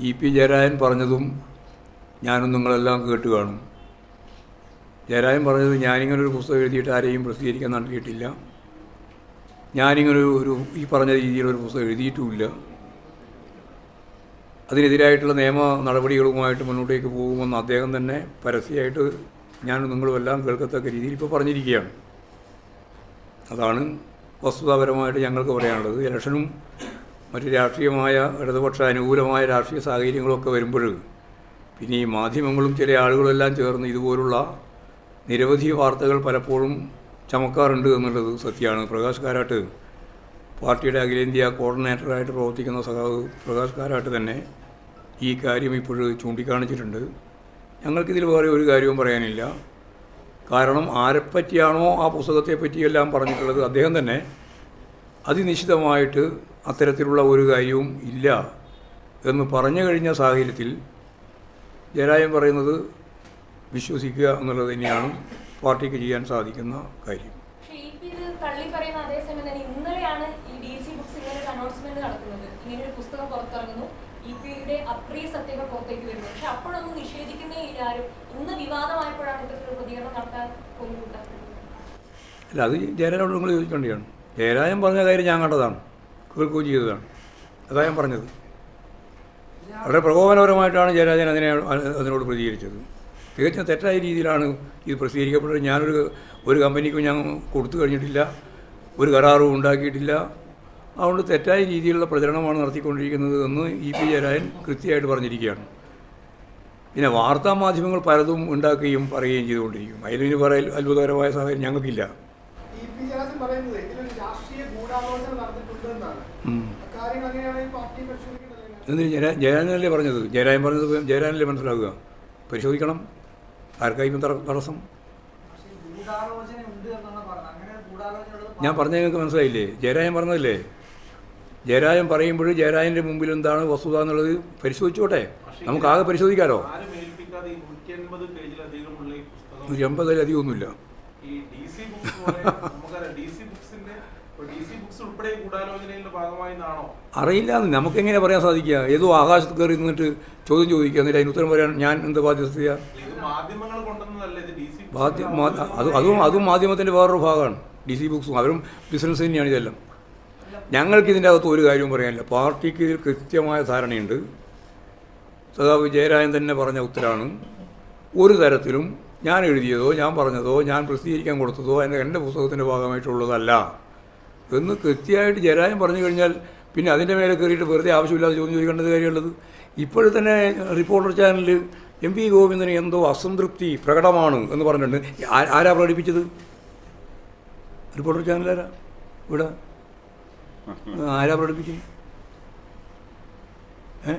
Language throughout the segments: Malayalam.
ഇ പി ജയരാജൻ പറഞ്ഞതും ഞാനും നിങ്ങളെല്ലാം കേട്ട് കാണും. ജയരാജൻ പറഞ്ഞത് ഞാനിങ്ങനെ ഒരു പുസ്തകം എഴുതിയിട്ട് ആരെയും പ്രസിദ്ധീകരിക്കാൻ നടത്തിയിട്ടില്ല. ഞാനിങ്ങനെ ഒരു ഈ പറഞ്ഞ രീതിയിലൊരു പുസ്തകം എഴുതിയിട്ടുമില്ല. അതിനെതിരായിട്ടുള്ള നിയമ നടപടികളുമായിട്ട് മുന്നോട്ടേക്ക് പോകുമെന്ന് അദ്ദേഹം തന്നെ പരസ്യമായിട്ട് ഞാൻ നിങ്ങളും എല്ലാം കേൾക്കത്തക്ക രീതിയിൽ ഇപ്പോൾ പറഞ്ഞിരിക്കുകയാണ്. അതാണ് വസ്തുതാപരമായിട്ട് ഞങ്ങൾക്ക് പറയാനുള്ളത്. ഇലക്ഷനും മറ്റ് രാഷ്ട്രീയമായ ഇടതുപക്ഷ അനുകൂലമായ രാഷ്ട്രീയ സാഹചര്യങ്ങളൊക്കെ വരുമ്പോൾ പിന്നെ ഈ മാധ്യമങ്ങളും ചില ആളുകളെല്ലാം ചേർന്ന് ഇതുപോലുള്ള നിരവധി വാർത്തകൾ പലപ്പോഴും ചമക്കാറുണ്ട് എന്നുള്ളത് സത്യമാണ്. പ്രകാശ് കാരാട്ട് പാർട്ടിയുടെ അഖിലേന്ത്യാ കോർഡിനേറ്ററായിട്ട് പ്രവർത്തിക്കുന്ന സഖാവ് പ്രകാശ് കാരാട്ട് തന്നെ ഈ കാര്യം ഇപ്പോൾ ചൂണ്ടിക്കാണിച്ചിട്ടുണ്ട്. ഞങ്ങൾക്കിതിൽ വേറെ ഒരു കാര്യവും പറയാനില്ല. കാരണം ആരെപ്പറ്റിയാണോ ആ പുസ്തകത്തെ പറ്റിയെല്ലാം പറഞ്ഞിട്ടുള്ളത് അദ്ദേഹം തന്നെ അതിനിശ്ചിതമായിട്ട് അത്തരത്തിലുള്ള ഒരു കാര്യവും ഇല്ല എന്ന് പറഞ്ഞു കഴിഞ്ഞ സാഹചര്യത്തിൽ ജയരാജൻ പറയുന്നത് വിശ്വസിക്കുക എന്നുള്ളത് തന്നെയാണ് പാർട്ടിക്ക് ചെയ്യാൻ സാധിക്കുന്ന കാര്യം. അല്ല അത് ജയരാജനോട് നിങ്ങൾ ചോദിക്കേണ്ടതാണ്. ജയരാജൻ പറഞ്ഞ കാര്യം ഞാൻ കണ്ടതാണ്. കുതിർക്കൂ ചെയ്തതാണ്. അതാ ഞാൻ പറഞ്ഞത്. വളരെ പ്രകോപനപരമായിട്ടാണ് ജയരാജൻ അതിനെ അതിനോട് പ്രതികരിച്ചത്. തികച്ചും തെറ്റായ രീതിയിലാണ് ഇത് പ്രസിദ്ധീകരിക്കപ്പെട്ടത്. ഞാനൊരു ഒരു കമ്പനിക്കും ഞാൻ കൊടുത്തു കഴിഞ്ഞിട്ടില്ല. ഒരു കരാറും ഉണ്ടാക്കിയിട്ടില്ല. അതുകൊണ്ട് തെറ്റായ രീതിയിലുള്ള പ്രചരണമാണ് നടത്തിക്കൊണ്ടിരിക്കുന്നത് എന്ന് ഇ പി ജയരാജൻ കൃത്യമായിട്ട് പറഞ്ഞിരിക്കുകയാണ്. പിന്നെ വാർത്താ മാധ്യമങ്ങൾ പലതും ഉണ്ടാക്കുകയും പറയുകയും ചെയ്തുകൊണ്ടിരിക്കും. അതിന് പറയൽ അത്ഭുതകരമായ സാഹചര്യം ഞങ്ങൾക്കില്ല ഇ പി ജയരാജൻ പറയുന്നത് ഇതിലൊരു രാഷ്ട്രീയ ഗൂഢാലോചന നടന്നിട്ടുണ്ട് എന്നാണ് ജയ ജയരാജനല്ലേ പറഞ്ഞത്? ജയരാജൻ പറഞ്ഞത് ജയരാജനല്ലേ മനസ്സിലാക്കുക പരിശോധിക്കണം. ആർക്കായിരിക്കും തട- തടസ്സം. പക്ഷേ ഉണ്ട് എന്നാണ് പറഞ്ഞത്. അങ്ങനെ ഗൂഢാലോചന ഞാൻ പറഞ്ഞത് നിങ്ങൾക്ക് മനസ്സിലായില്ലേ? ജയരാജൻ പറഞ്ഞതല്ലേ? ജയരാജൻ പറയുമ്പോൾ ജയരാജന്റെ മുമ്പിൽ എന്താണ് വസ്തുത എന്നുള്ളത് പരിശോധിച്ചോട്ടെ. നമുക്ക് ആകെ പരിശോധിക്കാമല്ലോ പുസ്തകം? നൂറ്റി അമ്പതിലധികം ഒന്നുമില്ല ഈ നമുക്ക് എങ്ങനെ അറിയില്ല നമുക്കെങ്ങനെ പറയാൻ സാധിക്കുക? ഏതോ ആകാശത്ത് കയറി നിന്നിട്ട് ചോദ്യം ചോദിക്കുക. എന്നിട്ട് അതിന് ഉത്തരം പറയാൻ ഞാൻ എന്ത് ബാധ്യസ്ഥ അത് അതും അതും മാധ്യമത്തിന്റെ വേറൊരു ഭാഗമാണ്. ഡി സി ബുക്സും അവരും ബിസിനസ് തന്നെയാണ് ഇതെല്ലാം. ഞങ്ങൾക്ക് ഇതിന്റെ അകത്ത് ഒരു കാര്യവും പറയാനില്ല. പാർട്ടിക്ക് ഇതിൽ കൃത്യമായ ധാരണയുണ്ട്. സദാ ജയരാജൻ തന്നെ പറഞ്ഞ ഉത്തരാണ്. ഒരു തരത്തിലും ഞാൻ എഴുതിയതോ ഞാൻ പറഞ്ഞതോ ഞാൻ പ്രസിദ്ധീകരിക്കാൻ കൊടുത്തതോ എന്റെ എന്റെ പുസ്തകത്തിന്റെ ഭാഗമായിട്ടുള്ളതല്ല. എന്ന് കൃത്യമായിട്ട് ജരായം പറഞ്ഞു കഴിഞ്ഞാൽ പിന്നെ അതിന്റെ മേലെ കയറിയിട്ട് വെറുതെ ആവശ്യമില്ലാതെ ചോദ്യം ചോദിക്കേണ്ടത് കാര്യമുള്ളത്. ഇപ്പോഴും തന്നെ റിപ്പോർട്ടർ ചാനലിൽ എം പി ഗോവിന്ദന് എന്തോ അസംതൃപ്തി പ്രകടമാണ് എന്ന് പറഞ്ഞിട്ടുണ്ട്. ആരാ പ്രകടിപ്പിച്ചത്? റിപ്പോർട്ടർ ചാനൽ ആരാ? ഇവിടെ? ആരാ പ്രകടിപ്പിച്ചത്? ഏ?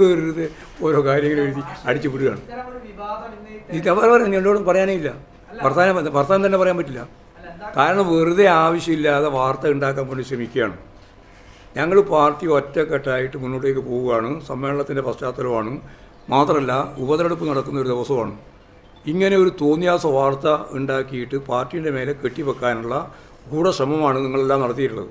വെറുതെ ഓരോ കാര്യങ്ങൾ എഴുതി അടിച്ചു വിടുകയാണ് ഇത് അവർ പറഞ്ഞു എന്നോടും പറയാനേ ഇല്ല. ഭർത്താനം ഭർത്താൻ തന്നെ പറയാൻ പറ്റില്ല. കാരണം വെറുതെ ആവശ്യമില്ലാതെ വാർത്ത ഉണ്ടാക്കാൻ വേണ്ടി ശ്രമിക്കുകയാണ്. ഞങ്ങൾ പാർട്ടി ഒറ്റക്കെട്ടായിട്ട് മുന്നോട്ടേക്ക് പോവുകയാണ്. സമ്മേളനത്തിന്റെ പശ്ചാത്തലമാണ്. മാത്രമല്ല ഉപതെരഞ്ഞെടുപ്പ് നടക്കുന്ന ഒരു ദിവസമാണ്. ഇങ്ങനെ ഒരു തോന്നിയാസ വാർത്ത ഉണ്ടാക്കിയിട്ട് പാർട്ടിയുടെ മേലെ കെട്ടിവെക്കാനുള്ള ഗൂഢശ്രമമാണ് നിങ്ങളെല്ലാം നടത്തിയിട്ടുള്ളത്.